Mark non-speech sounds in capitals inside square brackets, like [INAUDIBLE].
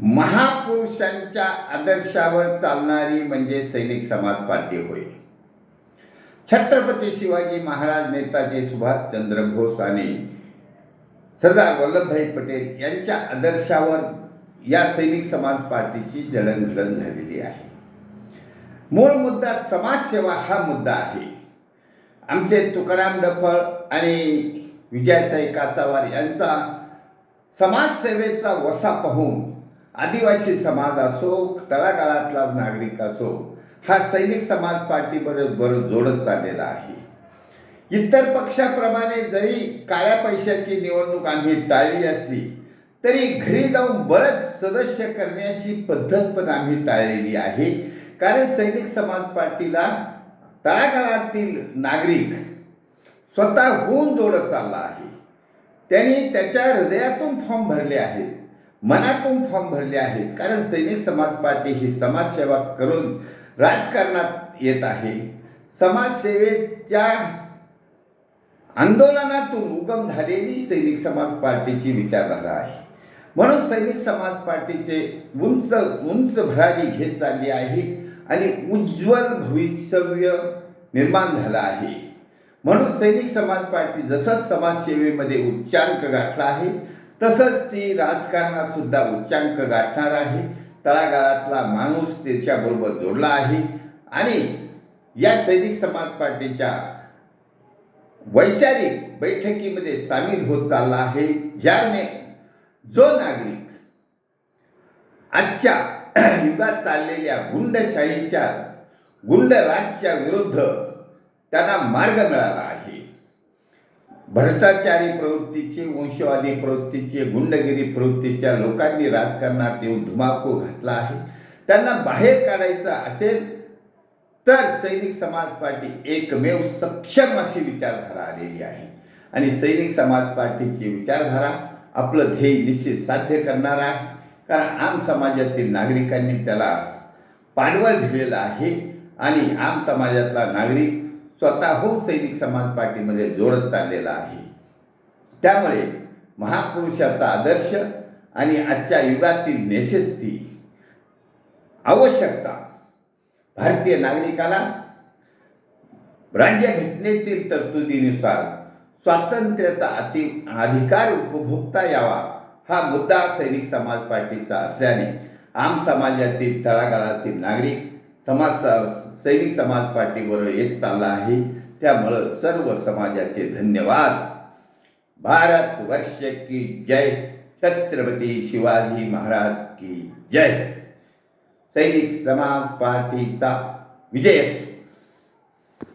महापुरुषांच्या आदर्शावर चालणारी म्हणजे सैनिक समाज पार्टी होय. छत्रपती शिवाजी महाराज नेताजी सुभाषचंद्र बोस आणि सरदार वल्लभभाई पटेल यांच्या आदर्शावर या सैनिक समाज पार्टीची जडणघडण झालेली आहे. मूळ मुद्दा समाजसेवा हा मुद्दा आहे. आमचे तुकाराम डफळ आणि विजयताई काचावार यांचा समाजसेवेचा वसा पाहून आदिवासी समाज असो तळागाळातला नागरिक असो हा सैनिक समाज पार्टीबरोबर जोडत चाललेला आहे. इतर पक्षाप्रमाणे जरी काळ्या पैशाची निवडणूक आम्ही टाळली असली तरी घरी जाऊन बळच सदस्य करण्याची पद्धत पण आम्ही टाळलेली आहे. कारण सैनिक समाज पार्टीला तळागाळातील नागरिक स्वतःहून जोडत चालला आहे. त्यांनी त्याच्या हृदयातून फॉर्म भरले आहेत. मनातून फॉर्म भरले आहेत. कारण सैनिक समाज पार्टी ही समाजसेवा करून राजकारणात येत आहे. समाजसेवेच्या आंदोलनातून उगम झालेली सैनिक समाज पार्टीची विचारधारा आहे. म्हणून सैनिक समाज पार्टीचे उंच उंच भरारी घेत चालली आहे आणि उज्ज्वल भवितव्य निर्माण झालं आहे. म्हणून सैनिक समाज पार्टी जसं समाजसेवेमध्ये उच्चांक गाठला आहे तसंच ती राजकारणात सुद्धा उच्चांक गाठणार आहे. तळागाळातला माणूस त्याच्याबरोबर जोडला आहे. आणि या सैनिक समाज पार्टीच्या वैचारिक बैठकीमध्ये सामील होत चालला आहे. ज्याने जो नागरिक आजच्या [CLEARS THROAT] युगात चाललेल्या गुंडशाहीच्या गुंडराजच्या विरुद्ध त्यांना मार्ग मिळाला. भ्रष्टाचारी प्रवृत्तीचे वंशवादी प्रवृत्तीचे गुंडगिरी प्रवृत्तीच्या लोकांनी राजकारणात येऊन धुमाकूळ घातला आहे. त्यांना बाहेर काढायचं असेल तर सैनिक समाज पार्टी एकमेव सक्षम अशी विचारधारा आलेली आहे. आणि सैनिक समाज पार्टीची विचारधारा आपलं ध्येय निश्चित साध्य करणार आहे. कारण आम समाजातील नागरिकांनी त्याला पाडवा झिलेला आहे. आणि आम समाजातला नागरिक स्वतःहून सैनिक समाज पार्टीमध्ये जोडत चाललेला आहे. त्यामुळे महापुरुषाचा आदर्श आणि आजच्या युगातील नेसेसती आवश्यकता भारतीय नागरिकाला राज्यघटनेतील तरतुदीनुसार स्वातंत्र्याचा अति अधिकार उपभोगता यावा हा मुद्दा सैनिक समाज पार्टीचा असल्याने आम समाजातील तळागाळातील नागरिक समाज सैनिक समाज पार्टीवर येत चालला आहे. त्यामुळं सर्व समाजाचे धन्यवाद. भारत वर्ष की जय. छत्रपती शिवाजी महाराज की जय. सैनिक समाज पार्टीचा विजय